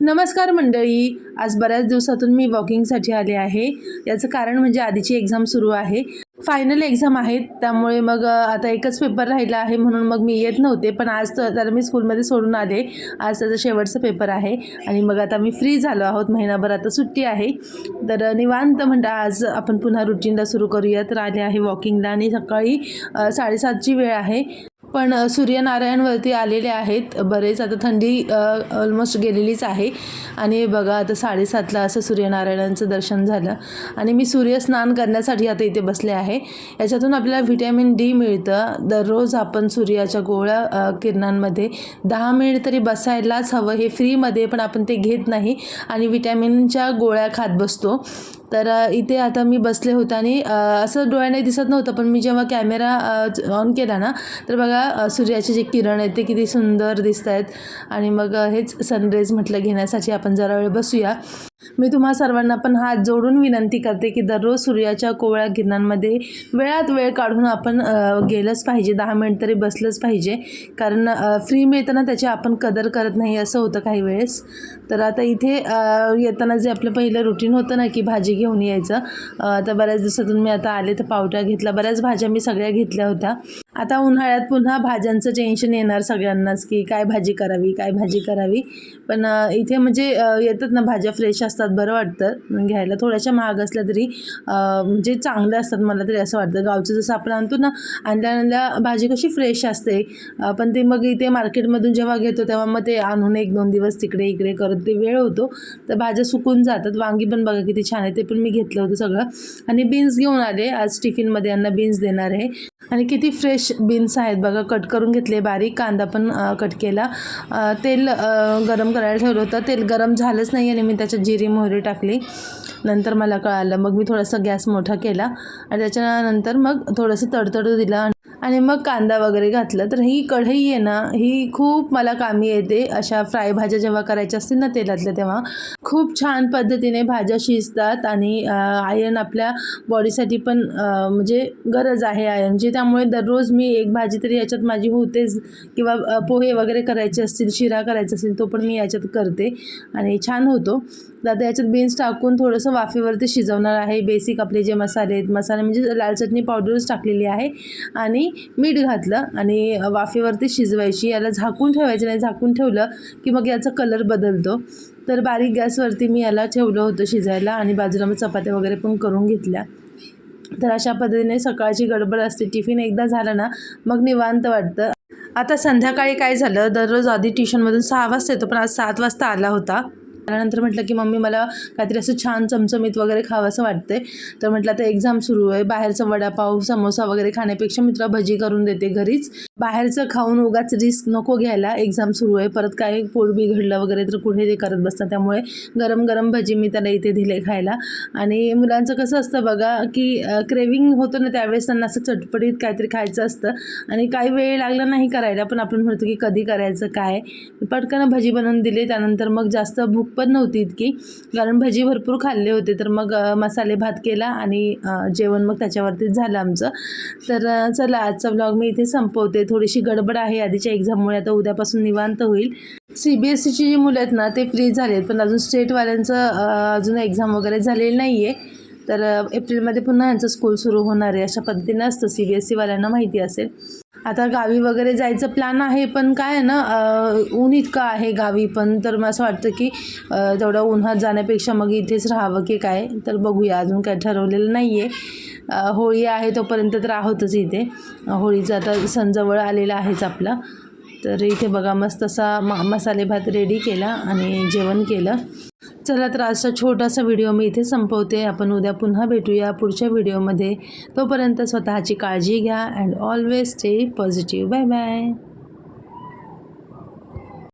नमस्कार मंडळी. आज बऱ्याच दिवसातून मी वॉकिंगसाठी आले आहे. याचं कारण म्हणजे आधीची एक्झाम सुरू आहे. फायनल एक्झाम आहेत. त्यामुळे मग आता एकच पेपर राहिला आहे म्हणून मग मी येत नव्हते. पण आज तर त्याला मी स्कूलमध्ये सोडून आले. आज त्याचा शेवटचा पेपर आहे. आणि मग आता मी फ्री झालो आहोत. महिनाभर आता सुट्टी आहे. तर निवांत म्हणता आज आपण पुन्हा रुटीनला सुरू करूया तर आले आहे वॉकिंगला आणि सकाळी साडेसातची वेळ आहे. पण सूर्यनारायणवरती आलेले आहेत. बरेच आता थंडी ऑलमोस्ट गेलेलीच आहे. आणि बघा आता साडेसातला असं सूर्यनारायणांचं दर्शन झालं. आणि मी सूर्यस्नान करण्यासाठी आता इथे बसले आहे. याच्यातून आपल्याला व्हिटॅमिन डी मिळतं. दररोज आपण सूर्याच्या गोळ्या किरणांमध्ये दहा मिनिट तरी बसायलाच हवं. हे फ्रीमध्ये पण आपण ते घेत नाही. आणि व्हिटॅमिनच्या गोळ्या खात बसतो. तर इथे आता मी बसले होते आणि असं डोळ्याने दिसत नव्हतं पण मी जेव्हा कॅमेरा ऑन केला ना तर बघा सूर्याचे जे किरण आहेत ते किती सुंदर दिसत आहेत आणि मग हेच सनरेज म्हटलं घेण्यासाठी आपण जरा वेळ बसूया. मी तुम्हा सर्वांना पण हात जोडून विनंती करते की दररोज सूर्याच्या कोवळ्या किरणांमध्ये वेळात वेळ काढून आपण गेलंच पाहिजे. दहा मिनिट तरी बसलंच पाहिजे. कारण फ्री मिळताना त्याची आपण कदर करत नाही असं होतं काही वेळेस. तर आता इथे येताना जे आपलं पहिलं रुटीन होतं ना की भाजी घेऊन यायचं तर आता बऱ्याच दिवसातून मी आता आले तर पावटा घेतला बऱ्याच भाज्या मी सगळ्या घेतल्या होत्या. आता उन्हाळ्यात पुन्हा भाज्यांचं टेन्शन येणार सगळ्यांनाच की काय भाजी करावी काय भाजी करावी. पण इथे म्हणजे येतात ना भाज्या फ्रेश असतात बरं वाटतं. घ्यायला थोड्याशा महाग असल्या तरी म्हणजे चांगल्या असतात मला तरी असं वाटतं. गावचं जसं आपण आणतो ना आणल्या आणल्या भाजी कशी फ्रेश असते. पण ते मग इथे मार्केटमधून जेव्हा घेतो तेव्हा मग ते आणून एक दोन दिवस तिकडे इकडे करत ते वेळ होतो. तर भाज्या सुकून जातात. वांगी पण बघा किती छान आहे. ते पण मी घेतलं होतं सगळं. आणि बीन्स घेऊन आले. आज टिफिनमध्ये यांना बीन्स देणार आहे. आणि किती फ्रेश बीन्स आहेत. बघा कट करून घेतले बारीक कांदा पण कट केला. तेल गरम करायला ठेवलं होतं. तेल गरम झालंच नाही आणि मी त्याच्यात जिरी मोहरी टाकली. नंतर मला कळालं. मग मी थोडासा गॅस मोठा केला आणि त्याच्यानंतर मग थोडंसं तडतडू दिलं आणि मग कांदा वगैरे घातलं. तर ही कढई आहे ना ही खूप मला कामी येते. अशा फ्राय भाज्या जेव्हा करायच्या असतील ना तेलातल्या तेव्हा खूप छान पद्धतीने भाज्या शिजतात आणि आयर्न आपल्या बॉडीसाठी पण म्हणजे गरज आहे आयर्नची म्हणजे त्यामुळे दररोज मी एक भाजी तरी याच्यात माझी होतेच किंवा पोहे वगैरे करायचे असतील शिरा करायचा असेल तो पण मी याच्यात करते आणि छान होतो. तर आता याच्यात बीन्स टाकून थोडंसं वाफेवरती शिजवणार आहे. बेसिक आपले जे मसाले आहेत मसाले म्हणजे लाल चटणी पावडरच टाकलेली आहे आणि मीठ घातलं आणि वाफेवरती शिजवायची. याला झाकून ठेवायचं नाही झाकून ठेवलं की मग याचा कलर बदलतो. तर बारीक गॅसवरती मी याला ठेवलं होतं शिजायला आणि बाजूला मग चपात्या वगैरे पण करून घेतल्या. तर अशा पद्धतीने सकाळची गडबड असते टिफिन एकदा झाला ना मग निवांत वाटतं. आता संध्याकाळी काय झालं दररोज आधी ट्युशनमधून सहा वाजता येतो पण आज सात वाजता आला होता. त्यानंतर म्हटलं की मम्मी मला काहीतरी असं छान चमचमीत वगैरे खावंसं वाटतंय. तर म्हटलं आता एक्झाम सुरू आहे. बाहेरचं वडापाव समोसा वगैरे खाण्यापेक्षा मी तुला भजी करून देते घरीच. बाहेरचं खाऊन उगाच रिस्क नको घ्यायला. एक्झाम सुरू आहे. परत काय पोट बिघडलं वगैरे तर कुठे ते करत बसतात. त्यामुळे गरम गरम भजी मी त्याला इथे दिले खायला. आणि मुलांचं कसं असतं बघा की क्रेविंग होतं ना त्यावेळेस त्यांना असं चटपटीत काहीतरी खायचं असतं. आणि काही वेळ लागला नाही करायला पण आपण म्हणतो की कधी करायचं काय? पटकन भजी बनवून दिली. त्यानंतर मग जास्त भूक पण नव्हती इतकी. कारण भजी भरपूर खाल्ले होते. तर मग मसाले भात केला आणि जेवण मग त्याच्यावरतीच झालं आमचं. तर चला आजचा ब्लॉग मी इथे संपवते. थोडीशी गडबड आहे आधीच्या एक्झाममुळे आता उद्यापासून निवांत होईल. सी बी एस सीची जी मुलं आहेत ना ते फ्री झालेत पण अजून स्टेटवाल्यांचं अजून एक्झाम वगैरे झालेली नाही आहे तर एप्रिलमध्ये पुन्हा यांचं स्कूल सुरू होणार आहे. अशा पद्धतीनं असतं सी बी एस सीवाल्यांना माहिती असेल. आता गावी वगैरे जायचं प्लॅन आहे पण काय आहे ना ऊन इतकं आहे गावी पण तर मला असं वाटतं की तेवढं उन्हात जाण्यापेक्षा मग इथेच राहावं की काय तर बघूया. अजून काय ठरवलेलं नाही आहे होळी आहे तोपर्यंत तर आहोतच इथे. होळीचं आता सण जवळ आलेला आहेच आपला. तर इथे बघा मस्त असा मसाले भात रेडी केला आणि जेवण केलं. चला तर आजचा छोटासा व्हिडिओ मी इथे संपवते. आपण उद्या पुन्हा भेटूया पुढच्या व्हिडिओमध्ये तोपर्यंत स्वतःची काळजी घ्या and always stay positive bye bye